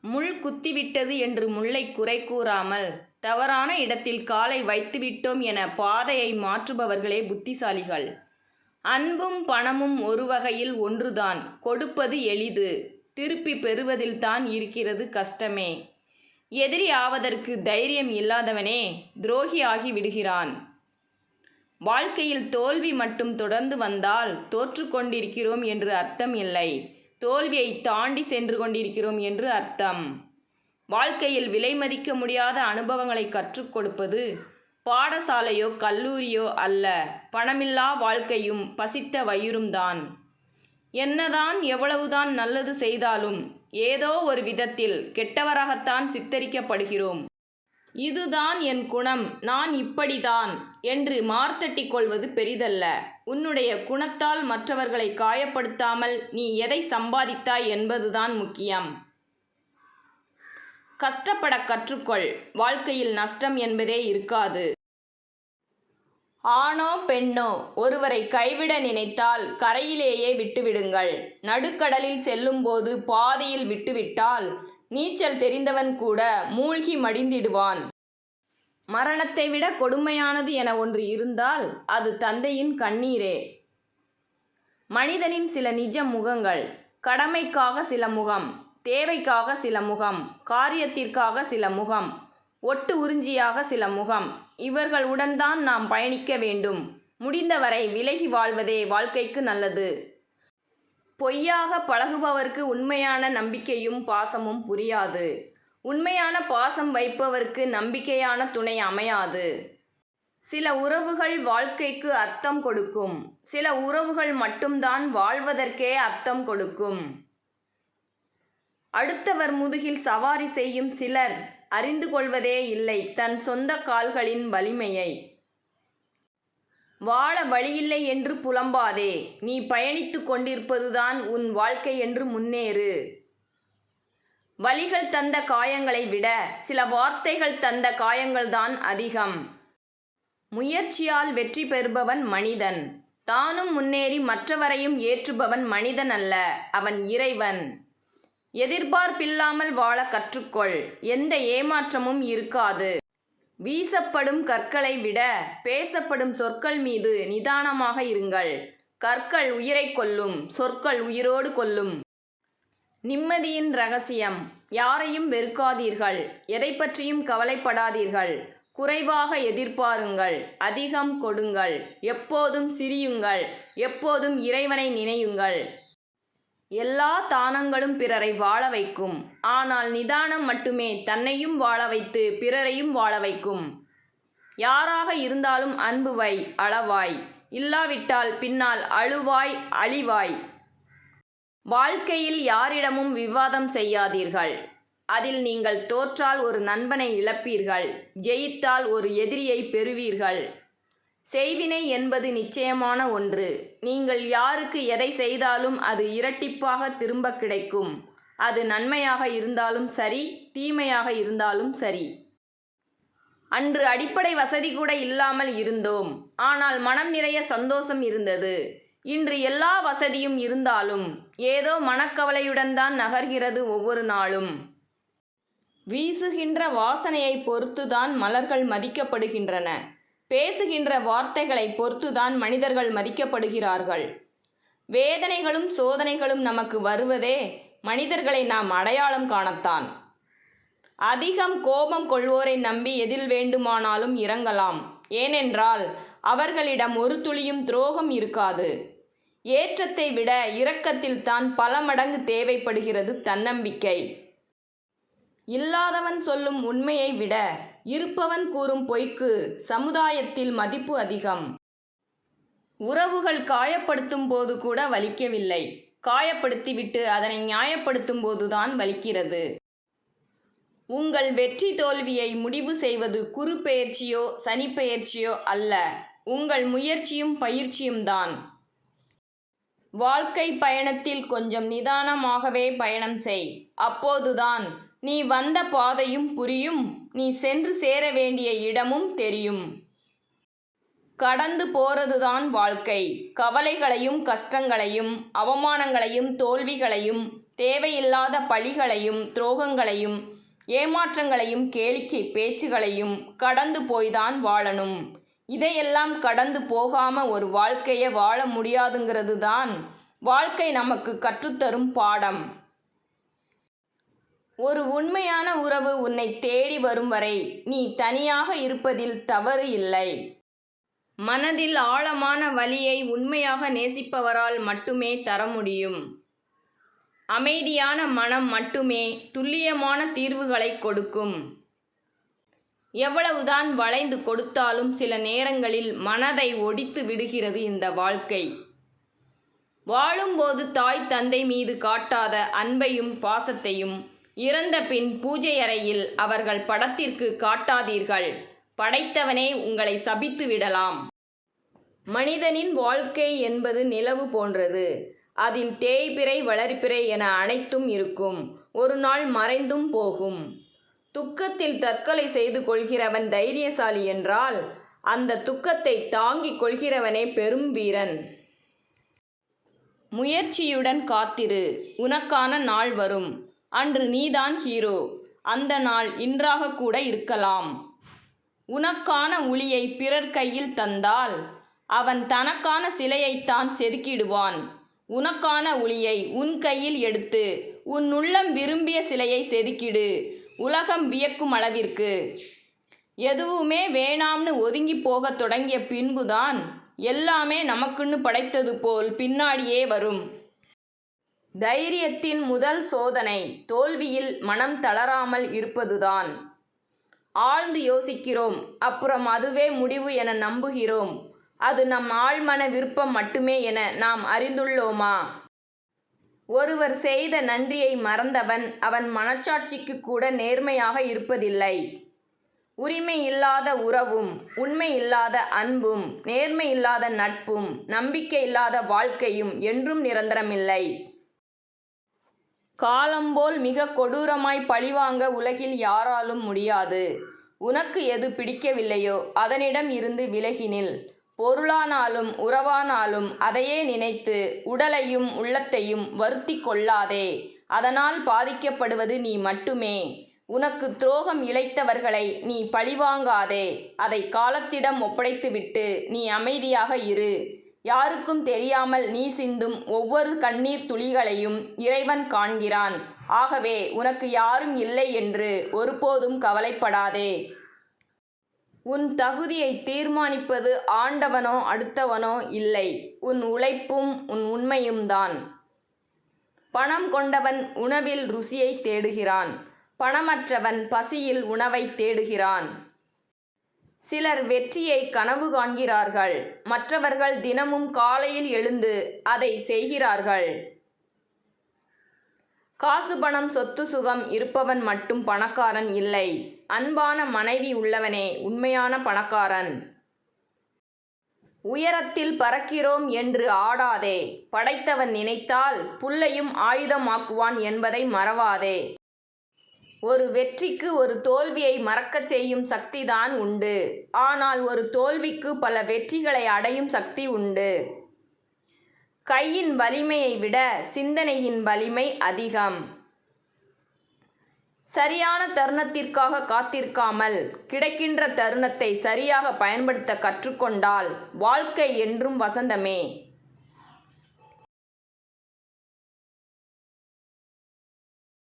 முள் குத்திவிட்டது என்று முல்லை குறை கூறாமல் தவறான இடத்தில் காலை வைத்துவிட்டோம் என பாதையை மாற்றுபவர்களே புத்திசாலிகள். அன்பும் பணமும் ஒரு வகையில் ஒன்றுதான். கொடுப்பது எளிது. திருப்பி பெறுவதில்தான் இருக்கிறது கஷ்டமே. எதிரி ஆவதற்கு தைரியம் இல்லாதவனே துரோகியாகி விடுகிறான். வாழ்க்கையில் தோல்வி மட்டும் தொடர்ந்து வந்தால் தோற்று கொண்டிருக்கிறோம் என்று அர்த்தம் இல்லை. தோல்வியை தாண்டி சென்று கொண்டிருக்கிறோம் என்று அர்த்தம். வாழ்க்கையில் விலை மதிக்க முடியாத அனுபவங்களை கற்றுக் கொடுப்பது பாடசாலையோ கல்லூரியோ அல்ல. பணமில்லா வாழ்க்கையும் பசித்த வயிறும் தான். என்னதான் எவ்வளவுதான் நல்லது செய்தாலும் ஏதோ ஒரு விதத்தில் கெட்டவராகத்தான் சித்தரிக்கப்படுகிறோம். இதுதான் என் குணம் நான் இப்படிதான் என்று மார்த்தட்டிக் கொள்வது பெரிதல்ல. உன்னுடைய குணத்தால் மற்றவர்களை காயப்படுத்தாமல் நீ எதை சம்பாதித்தாய் என்பதுதான் முக்கியம். கஷ்டப்பட கற்றுக்கொள் வாழ்க்கையில் நஷ்டம் என்பதே இருக்காது. ஆணோ பெண்ணோ ஒருவரை கைவிட நினைத்தால் கரையிலேயே விட்டுவிடுங்கள். நடுக்கடலில் செல்லும்போது பாதியில் விட்டுவிட்டால் நீச்சல் தெரிந்தவன் கூட மூழ்கி மடிந்திடுவான். மரணத்தை விட கொடுமையானது என ஒன்று இருந்தால் அது தந்தையின் கண்ணீரே. மனிதனின் சில நிஜ முகங்கள் கடமைக்காக சில முகம் தேவைக்காக சில முகம் காரியத்திற்காக சில முகம் ஒட்டு உறிஞ்சியாக சில முகம் இவர்களுடன் தான் நாம் பயணிக்க வேண்டும். முடிந்தவரை விலகி வாழ்வதே வாழ்க்கைக்கு நல்லது. பொய்யாக பழகுபவருக்கு உண்மையான நம்பிக்கையும் பாசமும் புரியாது. உண்மையான பாசம் வைப்பவருக்கு நம்பிக்கையான துணை அமையாது. சில உறவுகள் வாழ்க்கைக்கு அர்த்தம் கொடுக்கும். சில உறவுகள் மட்டும்தான் வாழ்வதற்கே அர்த்தம் கொடுக்கும். அடுத்தவர் முதுகில் சவாரி செய்யும் சிலர் அறிந்து கொள்வதே இல்லை தன் சொந்த கால்களின் வலிமையை. வாழ வழியில்லை என்று புலம்பாதே. நீ பயணித்து கொண்டிருப்பதுதான் உன் வாழ்க்கை என்று முன்னேறு. வலிகள் தந்த காயங்களை விட சில வார்த்தைகள் தந்த காயங்கள்தான் அதிகம். முயற்சியால் வெற்றி பெறுபவன் மனிதன். தானும் முன்னேறி மற்றவரையும் ஏற்றுபவன் மனிதன் அல்ல அவன் இறைவன். எதிர்பார்ப்பில்லாமல் வாழ கற்றுக்கொள். எந்த ஏமாற்றமும் இருக்காது. வீசப்படும் கற்களை விட பேசப்படும் சொற்கள் மீது நிதானமாக இருங்கள். கற்கள் உயிரை கொல்லும் சொற்கள் உயிரோடு கொல்லும். நிம்மதியின் ரகசியம். யாரையும் வெறுக்காதீர்கள். எதை பற்றியும் கவலைப்படாதீர்கள். குறைவாக எதிர்பாருங்கள். அதிகம் கொடுங்கள். எப்போதும் சிரியுங்கள். எப்போதும் இறைவனை நினையுங்கள். எல்லா தானங்களும் பிறரை வாழ வைக்கும். ஆனால் நிதானம் மட்டுமே தன்னையும் வாழ வைத்து பிறரையும் வாழ வைக்கும். யாராக இருந்தாலும் அன்பு வை அளவாய். இல்லாவிட்டால் பின்னால் அழுவாய் அழிவாய். வாழ்க்கையில் யாரிடமும் விவாதம் செய்யாதீர்கள். அதில் நீங்கள் தோற்றால் ஒரு நண்பனை இழப்பீர்கள். ஜெயித்தால் ஒரு எதிரியை பெறுவீர்கள். செய்வினை என்பது நிச்சயமான ஒன்று. நீங்கள் யாருக்கு எதை செய்தாலும் அது இரட்டிப்பாக திரும்ப கிடைக்கும். அது நன்மையாக இருந்தாலும் சரி தீமையாக இருந்தாலும் சரி. அன்று அடிப்படை வசதி கூட இல்லாமல் இருந்தோம். ஆனால் மனம் நிறைய சந்தோஷம் இருந்தது. இன்று எல்லா வசதியும் இருந்தாலும் ஏதோ மனக்கவலையுடன் தான் நகர்கிறது ஒவ்வொரு நாளும். வீசுகின்ற வாசனையை பொறுத்துதான் மலர்கள் மதிக்கப்படுகின்றன. பேசுகின்ற வார்த்தைகளை பொறுத்துதான் மனிதர்கள் மதிக்கப்படுகிறார்கள். வேதனைகளும் சோதனைகளும் நமக்கு வருவதே மனிதர்களை நாம் அடையாளம் காணத்தான். அதிகம் கோபம் கொள்வோரை நம்பி எதில் வேண்டுமானாலும் இறங்கலாம். ஏனென்றால் அவர்களிடம் ஒரு துளியும் துரோகம் இருக்காது. ஏற்றத்தை விட இரக்கத்தில் தான் பல மடங்கு தேவைப்படுகிறது தன்னம்பிக்கை. இல்லாதவன் சொல்லும் உண்மையை விட இருப்பவன் கூறும் பொய்க்கு சமுதாயத்தில் மதிப்பு அதிகம். உறவுகள் காயப்படுத்தும் போது கூட வலிக்கவில்லை. காயப்படுத்திவிட்டு அதனை நியாயப்படுத்தும் போதுதான் வலிக்கிறது. உங்கள் வெற்றி தோல்வியை முடிவு செய்வது குரு பெயர்ச்சியோ சனி பெயர்ச்சியோ அல்ல. உங்கள் முயற்சியும் பயிற்சியும் தான். வாழ்க்கை பயணத்தில் கொஞ்சம் நிதானமாகவே பயணம் செய். அப்போதுதான் நீ வந்த பாதையும் புரியும் நீ சென்று சேர வேண்டிய இடமும் தெரியும். கடந்து போறதுதான் வாழ்க்கை. கவலைகளையும் கஷ்டங்களையும் அவமானங்களையும் தோல்விகளையும் தேவையில்லாத பழிகளையும் துரோகங்களையும் ஏமாற்றங்களையும் கேளிக்கை பேச்சுகளையும் கடந்து போய்தான் வாழணும். இதையெல்லாம் கடந்து போகாம ஒரு வாழ்க்கையை வாழ முடியாதுங்கிறது தான் வாழ்க்கை நமக்கு கற்றுத்தரும் பாடம். ஒரு உண்மையான உறவு உன்னை தேடி வரும் வரை நீ தனியாக இருப்பதில் தவறு இல்லை. மனதில் ஆழமான வலியை உண்மையாக நேசிப்பவரால் மட்டுமே தர முடியும். அமைதியான மனம் மட்டுமே துல்லியமான தீர்வுகளை கொடுக்கும். எவ்வளவுதான் வளைந்து கொடுத்தாலும் சில நேரங்களில் மனதை ஒடித்து விடுகிறது இந்த வாழ்க்கை. வாழும்போது தாய் தந்தை மீது காட்டாத அன்பையும் பாசத்தையும் இறந்த பின் பூஜை அறையில் அவர்கள் படத்திற்கு காட்டாதீர்கள். படைத்தவனே உங்களை சபித்து விடலாம். மனிதனின் வாழ்க்கை என்பது நிலவு போன்றது. அதில் தேய்பிறை வளர்ப்பிறை என அனைத்தும் இருக்கும். ஒரு நாள் மறைந்தும் போகும். துக்கத்தில் தற்கொலை செய்து கொள்கிறவன் தைரியசாலி என்றால் அந்த துக்கத்தை தாங்கிக் கொள்கிறவனே பெரும் வீரன். முயற்சியுடன் காத்திரு. உனக்கான நாள் வரும். அன்று நீதான் ஹீரோ. அந்த நாள் இன்றாக கூட இருக்கலாம். உனக்கான உளியை பிறர் கையில் தந்தால் அவன் தனக்கான சிலையைத்தான் செதுக்கிடுவான். உனக்கான உளியை உன் கையில் எடுத்து உன் உள்ளம் விரும்பிய சிலையை செதுக்கிடு. உலகம் வியக்கும் அளவிற்கு. எதுவுமே வேணாம்னு ஒதுங்கி போகத் தொடங்கிய பின்புதான் எல்லாமே நமக்குன்னு படைத்தது போல் பின்னாடியே வரும். தைரியத்தின் முதல் சோதனை தோல்வியில் மனம் தளராமல் இருப்பதுதான். ஆழ்ந்து யோசிக்கிறோம் அப்புறம் அதுவே முடிவு என நம்புகிறோம். அது நம் ஆழ்மன விருப்பம் மட்டுமே என நாம் அறிந்துள்ளோமா? ஒருவர் செய்த நன்றியை மறந்தவன் அவன் மனச்சாட்சிக்கு கூட நேர்மையாக இருப்பதில்லை. உரிமை இல்லாத உறவும் உண்மை இல்லாத அன்பும் நேர்மை இல்லாத நட்பும் நம்பிக்கை இல்லாத வாழ்க்கையும் என்றும் நிரந்தரமில்லை. காலம்போல் மிக கொடூரமாய் பழிவாங்க உலகில் யாராலும் முடியாது. உனக்கு எது பிடிக்கவில்லையோ அதனிடம் இருந்து விலகினில் பொருளானாலும் உறவானாலும் அதையே நினைத்து உடலையும் உள்ளத்தையும் வருத்தி கொள்ளாதே. அதனால் பாதிக்கப்படுவது நீ மட்டுமே. உனக்கு துரோகம் இழைத்தவர்களை நீ பழிவாங்காதே. அதை காலத்திடம் ஒப்படைத்துவிட்டு நீ அமைதியாக இரு. யாருக்கும் தெரியாமல் நீ சிந்தும் ஒவ்வொரு கண்ணீர் துளிகளையும் இறைவன் காண்கிறான். ஆகவே உனக்கு யாரும் இல்லை என்று ஒருபோதும் கவலைப்படாதே. உன் தகுதியை தீர்மானிப்பது ஆண்டவனோ அடுத்தவனோ இல்லை. உன் உழைப்பும் உன் உண்மையும் தான். பணம் கொண்டவன் உணவில் ருசியை தேடுகிறான். பணமற்றவன் பசியில் உணவை தேடுகிறான். சிலர் வெற்றியை கனவு காண்கிறார்கள். மற்றவர்கள் தினமும் காலையில் எழுந்து அதை செய்கிறார்கள். காசு பணம் சொத்து சுகம் இருப்பவன் மட்டும் பணக்காரன் இல்லை. அன்பான மனைவி உள்ளவனே உண்மையான பணக்காரன். உயரத்தில் பறக்கிறோம் என்று ஆடாதே. படைத்தவன் நினைத்தால் புல்லையும் ஆயுதமாக்குவான் என்பதை மறவாதே. ஒரு வெற்றிக்கு ஒரு தோல்வியை மறக்கச் செய்யும் சக்திதான் உண்டு. ஆனால் ஒரு தோல்விக்கு பல வெற்றிகளை அடையும் சக்தி உண்டு. கையின் வலிமையை விட சிந்தனையின் வலிமை அதிகம். சரியான தருணத்திற்காக காத்திருக்காமல் கிடைக்கின்ற தருணத்தை சரியாக பயன்படுத்த கற்றுக்கொண்டால் வாழ்க்கை என்றும் வசந்தமே.